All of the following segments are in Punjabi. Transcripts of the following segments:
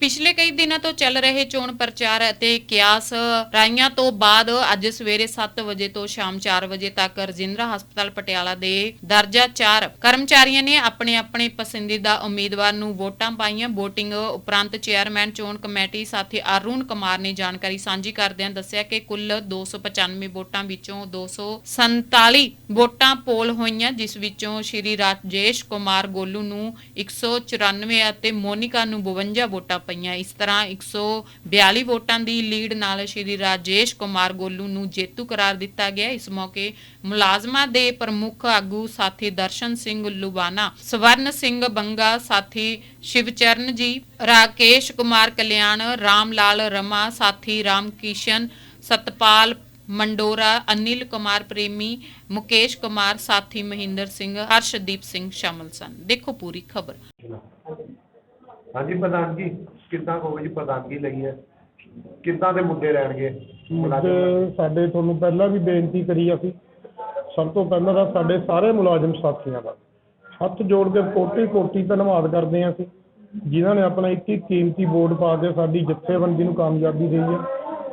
ਪਿਛਲੇ ਕਈ ਦਿਨਾਂ ਤੋਂ ਚੱਲ ਰਹੇ ਚੋਣ ਪ੍ਰਚਾਰ ਅਤੇ ਕਿਆਸ ਰਾਈਆਂ ਤੋਂ ਬਾਅਦ ਅੱਜ ਸਵੇਰੇ 7 ਵਜੇ ਤੋਂ ਸ਼ਾਮ 4 ਵਜੇ ਤੱਕ ਰਜਿੰਦਰਾ ਹਸਪਤਾਲ ਪਟਿਆਲਾ ਦੇ ਦਰਜਾ 4 ਕਰਮਚਾਰੀਆਂ ਨੇ ਆਪਣੇ ਆਪਣੇ ਪਸੰਦੀਦਾ ਉਮੀਦਵਾਰ ਨੂੰ ਵੋਟਾਂ ਪਾਈਆਂ। VOTING ਉਪਰੰਤ ਚੇਅਰਮੈਨ, ਚੋਣ ਕਮੇਟੀ ਸਾਥੀ ਅਰੁਣ ਕੁਮਾਰ ਨੇ ਜਾਣਕਾਰੀ ਸਾਂਝੀ ਕਰਦਿਆਂ ਦੱਸਿਆ ਕਿ ਕੁੱਲ 295 ਵੋਟਾਂ ਵਿੱਚੋਂ 247 ਵੋਟਾਂ ਪੋਲ ਹੋਈਆਂ, ਜਿਸ ਵਿੱਚੋਂ ਸ਼੍ਰੀ ਰਾਜੇਸ਼ ਕੁਮਾਰ ਗੋਲੂ ਨੂੰ 194 ਅਤੇ ਮੋਨਿਕਾ ਨੂੰ 52 ਵੋਟਾਂ ਪਈਆਂ। ਇਸ ਤਰ੍ਹਾਂ 142 ਵੋਟਾਂ ਦੀ ਲੀਡ ਨਾਲ ਸ਼੍ਰੀ ਰਾਜੇਸ਼ ਕੁਮਾਰ ਗੋਲੂ ਨੂੰ ਜੇਤੂ ਕਰਾਰ ਦਿੱਤਾ ਗਿਆ। ਇਸ ਮੌਕੇ ਮੁਲਾਜ਼ਮਾਂ ਦੇ ਪ੍ਰਮੁੱਖ ਆਗੂ ਸਾਥੀ ਦਰਸ਼ਨ ਸਿੰਘ ਲੁਬਾਨਾ, ਸਵਰਨ ਸਿੰਘ ਬੰਗਾ, ਸਾਥੀ ਸ਼ਿਵਚਰਨ ਜੀ ਰਾਕੇਸ਼ ਕੁਮਾਰ ਕਲਿਆਣ ਰਾਮ ਲਾਲ ਰਮਾ, ਸਾਥੀ ਰਾਮ ਕਿਸ਼ਨ ਸਤਪਾਲ ਮੰਡੋਰਾ, ਅਨਿਲ ਕੁਮਾਰ ਪ੍ਰੇਮੀ, ਮੁਕੇਸ਼ ਕੁਮਾਰ, ਸਾਥੀ ਮਹਿੰਦਰ ਸਿੰਘ, ਹਰਸ਼ਦੀਪ ਸਿੰਘ ਸ਼ਾਮਲ ਸਨ। ਦੇਖੋ ਪੂਰੀ ਖਬਰ। ਹਾਂਜੀ, ਪ੍ਰਧਾਨ ਜੀ। ਕਿੱਦਾਂ ਕਹੋ ਜੀ ਪ੍ਰਧਾਨਗੀ ਲਈ ਹੈ? ਕਿੱਦਾਂ ਦੇ ਮੁੱਦੇ ਰਹਿਣਗੇ? ਮੁੱਦੇ ਸਾਡੇ ਤੁਹਾਨੂੰ ਪਹਿਲਾਂ ਵੀ ਬੇਨਤੀ ਕਰੀ ਅਸੀਂ। ਸਭ ਤੋਂ ਪਹਿਲਾਂ ਤਾਂ ਸਾਡੇ ਸਾਰੇ ਮੁਲਾਜ਼ਮ ਸਾਥੀਆਂ ਦਾ। ਹੱਥ ਜੋੜ ਕੇ ਕੋਟੀ ਕੋਟੀ ਧੰਨਵਾਦ ਕਰਦੇ ਹਾਂ ਅਸੀਂ ਜਿਨ੍ਹਾਂ ਨੇ ਆਪਣਾ ਇੱਕ ਇੱਕ ਕੀਮਤੀ ਵੋਟ ਪਾ ਕੇ ਸਾਡੀ ਜਥੇਬੰਦੀ ਨੂੰ ਕਾਮਯਾਬੀ ਦੇਈ ਹੈ।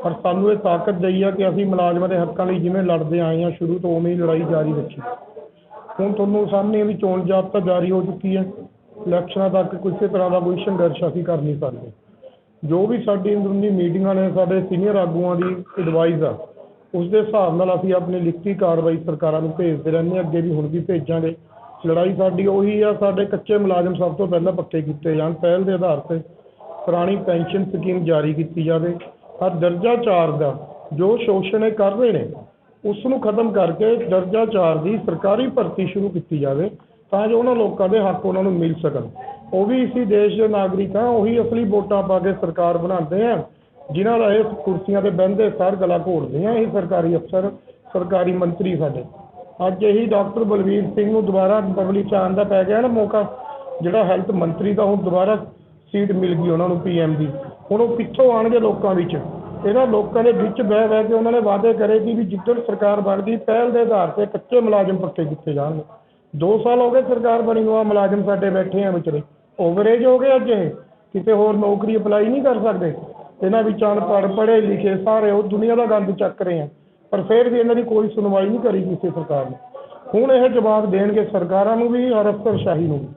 ਪਰ ਸਾਨੂੰ ਇਹ ਤਾਕਤ ਦਈ ਹੈ ਕਿ ਅਸੀਂ ਮੁਲਾਜ਼ਮਾਂ ਦੇ ਹੱਕਾਂ ਲਈ ਜਿਵੇਂ ਲੜਦੇ ਆਏ ਹਾਂ ਸ਼ੁਰੂ ਤੋਂ ਉਵੇਂ ਹੀ ਲੜਾਈ ਜਾਰੀ ਰੱਖੀ। ਹੁਣ ਤੁਹਾਨੂੰ ਸਾਹਮਣੇ ਵੀ ਚੋਣ ਜਾਬਤਾ ਜਾਰੀ ਹੋ ਚੁੱਕੀ ਹੈ। ਇਲੈਕਸ਼ਨਾਂ ਤੱਕ ਕਿਸੇ ਤਰ੍ਹਾਂ ਦਾ ਕੋਈ ਸੰਘਰਸ਼ ਅਸੀਂ ਕਰ ਨਹੀਂ ਸਕਦੇ। ਜੋ ਵੀ ਸਾਡੀ ਅੰਦਰੂਨੀ ਮੀਟਿੰਗਾਂ ਨੇ, ਸਾਡੇ ਸੀਨੀਅਰ ਆਗੂਆਂ ਦੀ ਐਡਵਾਈਸ ਆ ਉਸ ਦੇ ਹਿਸਾਬ ਨਾਲ ਅਸੀਂ ਆਪਣੀ ਲਿਖਤੀ ਕਾਰਵਾਈ ਸਰਕਾਰਾਂ ਨੂੰ ਭੇਜਦੇ ਰਹਿੰਦੇ ਅੱਗੇ ਵੀ ਹੁਣ ਵੀ ਭੇਜਾਂਗੇ। ਲੜਾਈ ਸਾਡੀ ਉਹੀ ਆ, ਸਾਡੇ ਕੱਚੇ ਮੁਲਾਜ਼ਮ ਸਭ ਤੋਂ ਪਹਿਲਾਂ ਪੱਕੇ ਕੀਤੇ ਜਾਣ, ਪਹਿਲ ਦੇ ਆਧਾਰ ਤੇ ਪੁਰਾਣੀ ਪੈਨਸ਼ਨ ਸਕੀਮ ਜਾਰੀ ਕੀਤੀ ਜਾਵੇ। ਔਰ ਦਰਜਾ 4 ਦਾ ਜੋ ਸ਼ੋਸ਼ਣ ਕਰ ਰਹੇ ਨੇ ਉਸ ਨੂੰ ਖਤਮ ਕਰਕੇ ਦਰਜਾ 4 ਦੀ ਸਰਕਾਰੀ ਭਰਤੀ ਸ਼ੁਰੂ ਕੀਤੀ ਜਾਵੇ। ਤਾਂ ਜੋ ਉਹਨਾਂ ਲੋਕਾਂ ਦੇ ਹੱਕ ਉਹਨਾਂ ਨੂੰ ਮਿਲ ਸਕਣ। ਉਹ ਵੀ ਇਸੇ ਦੇਸ਼ ਦੇ ਨਾਗਰਿਕ ਆ, ਉਹੀ ਅਸਲੀ ਵੋਟਾਂ ਪਾ ਕੇ ਸਰਕਾਰ ਬਣਾਉਂਦੇ ਆ, ਜਿਨ੍ਹਾਂ ਦਾ ਇਹ ਕੁਰਸੀਆਂ ਤੇ ਬਹਿੰਦੇ ਸਾਰ ਗਲਾ ਘੋਟਦੇ ਆ, ਇਹ ਸਰਕਾਰੀ ਅਫਸਰ, ਸਰਕਾਰੀ ਮੰਤਰੀ ਸਾਡੇ। ਅੱਜ ਇਹੀ ਡਾਕਟਰ ਬਲਵੀਰ ਸਿੰਘ ਨੂੰ ਦੁਬਾਰਾ ਪਬਲਿਕ ਚ ਆਉਣ ਦਾ ਪੈ ਗਿਆ ਨਾ ਮੌਕਾ, ਜਿਹੜਾ ਹੈਲਥ ਮੰਤਰੀ ਦਾ ਹੁਣ ਦੁਬਾਰਾ ਸੀਟ ਮਿਲ ਗਈ ਉਹਨਾਂ ਨੂੰ ਪੀਐਮ ਦੀ। ਹੁਣ ਉਹ ਕਿੱਥੋਂ ਆਣਗੇ ਲੋਕਾਂ ਵਿੱਚ। ਇਹਨਾਂ ਲੋਕਾਂ ਦੇ ਵਿੱਚ ਬਹਿ ਬਹਿ ਕੇ ਉਹਨਾਂ ਨੇ ਵਾਅਦੇ ਕਰੇ ਕਿ ਵੀ ਜਿੱਦਣ ਸਰਕਾਰ ਬਣਦੀ, ਪਹਿਲ ਦੇ ਆਧਾਰ ਤੇ ਕੱਚੇ ਮੁਲਾਜ਼ਮ ਪੱਕੇ ਕੀਤੇ ਜਾਣਗੇ। 2 ਸਾਲ ਹੋ ਗਏ ਸਰਕਾਰ ਬਣੀ ਨੂੰ ਆ ਮੁਲਾਜ਼ਮ ਸਾਡੇ ਬੈਠੇ ਆ ਵਿਚਾਰੇ ਓਵਰੇਜ ਹੋ ਗਏ ਅੱਜ ਇਹ। ਕਿਤੇ ਹੋਰ ਨੌਕਰੀ ਅਪਲਾਈ ਨਹੀਂ ਕਰ ਸਕਦੇ। ਇਹਨਾਂ ਵਿੱਚ ਅਨਪੜ੍ਹ ਪੜ੍ਹੇ ਲਿਖੇ ਸਾਰੇ ਉਹ ਦੁਨੀਆ ਦਾ ਗੰਦ ਚੱਕ ਰਹੇ ਆ। ਪਰ ਫਿਰ ਵੀ ਇਹਨਾਂ ਦੀ ਕੋਈ ਸੁਣਵਾਈ ਨਹੀਂ ਕਰੀ ਕਿਸੇ ਸਰਕਾਰ ਨੇ। ਹੁਣ ਇਹ ਜਵਾਬ ਦੇਣਗੇ ਸਰਕਾਰਾਂ ਨੂੰ ਵੀ ਔਰ ਅਫਸਰਸ਼ਾਹੀ ਨੂੰ ਵੀ।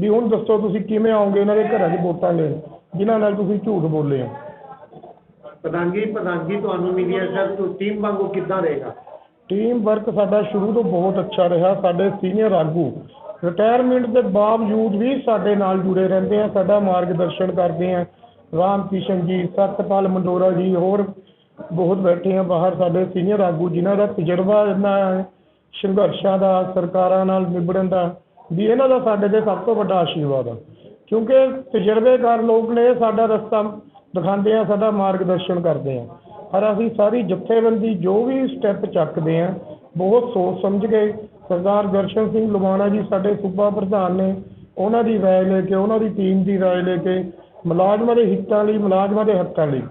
ਵੀ ਹੁਣ ਦੱਸੋ ਤੁਸੀਂ ਕਿਵੇਂ ਆਉਂਗੇ ਇਹਨਾਂ ਦੇ ਘਰਾਂ 'ਚ ਵੋਟਾਂ ਲੈਣ? ਜਿਨ੍ਹਾਂ ਨਾਲ ਤੁਸੀਂ ਝੂਠ ਬੋਲੇ ਹੋ? ਪ੍ਰਧਾਨਗੀ ਪ੍ਰਧਾਨਗੀ ਤੁਹਾਨੂੰ ਮਿਲੀ ਹੈ ਸਰ ਟੀਮ ਵਾਂਗੂ ਕਿੱਦਾਂ ਰਹੇਗਾ ਟੀਮ ਵਰਕ ਸਾਡਾ ਸ਼ੁਰੂ ਤੋਂ ਬਹੁਤ ਅੱਛਾ ਰਿਹਾ, ਸਾਡੇ ਸੀਨੀਅਰ ਆਗੂ। ਰਿਟਾਇਰਮੈਂਟ ਦੇ ਬਾਵਜੂਦ ਵੀ ਸਾਡੇ ਨਾਲ ਜੁੜੇ ਰਹਿੰਦੇ ਆ, ਸਾਡਾ ਮਾਰਗਦਰਸ਼ਨ ਕਰਦੇ ਆ। ਰਾਮ ਕਿਸ਼ਨ ਜੀ, ਸਤਪਾਲ ਮੰਡੋਰਾ ਜੀ, ਹੋਰ ਬਹੁਤ ਬੈਠੇ ਆ ਬਾਹਰ ਸਾਡੇ ਸੀਨੀਅਰ ਆਗੂ, ਜਿਨ੍ਹਾਂ ਦਾ ਤਜਰਬਾ ਇਹਨਾਂ ਸੰਘਰਸ਼ਾਂ ਦਾ, ਸਰਕਾਰਾਂ ਨਾਲ ਨਿਬੜਨ ਦਾ, ਵੀ ਇਹਨਾਂ ਦਾ ਸਾਡੇ ਤੇ ਸਭ ਤੋਂ ਵੱਡਾ ਆਸ਼ੀਰਵਾਦ ਆ। ਕਿਉਂਕਿ ਤਜਰਬੇਕਾਰ ਲੋਕ ਨੇ, ਸਾਡਾ ਰਸਤਾ ਦਿਖਾਉਂਦੇ ਆ, ਸਾਡਾ ਮਾਰਗਦਰਸ਼ਨ ਕਰਦੇ ਆ। ਪਰ ਅਸੀਂ ਸਾਰੀ ਜਥੇਬੰਦੀ ਜੋ ਵੀ ਸਟੈਪ ਚੱਕਦੇ ਆ ਬਹੁਤ ਸੋਚ ਸਮਝ ਕੇ ਸਰਦਾਰ ਦਰਸ਼ਨ ਸਿੰਘ ਲੁਬਾਣਾ ਜੀ ਸਾਡੇ ਸੂਬਾ ਪ੍ਰਧਾਨ ਨੇ, ਉਹਨਾਂ ਦੀ ਰਾਏ ਲੈ ਕੇ, ਉਹਨਾਂ ਦੀ ਟੀਮ ਦੀ ਰਾਏ ਲੈ ਕੇ ਮੁਲਾਜ਼ਮਾਂ ਦੇ ਹਿੱਤਾਂ ਲਈ, ਮੁਲਾਜ਼ਮਾਂ ਦੇ ਹੱਕਾਂ ਲਈ।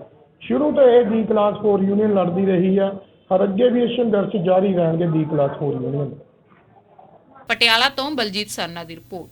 ਸ਼ੁਰੂ ਤੋਂ ਇਹ ਦੀ ਕਲਾਸ 4 ਯੂਨੀਅਨ ਲੜਦੀ ਰਹੀ ਆ ਹਰ ਅੱਗੇ ਵੀ ਇਹ ਸੰਘਰਸ਼ ਜਾਰੀ ਰਹਿਣਗੇ ਦੀ ਕਲਾਸ 4 ਯੂਨੀਅਨ ਪਟਿਆਲਾ ਤੋਂ ਬਲਜੀਤ ਸਰਨਾ ਦੀ ਰਿਪੋਰਟ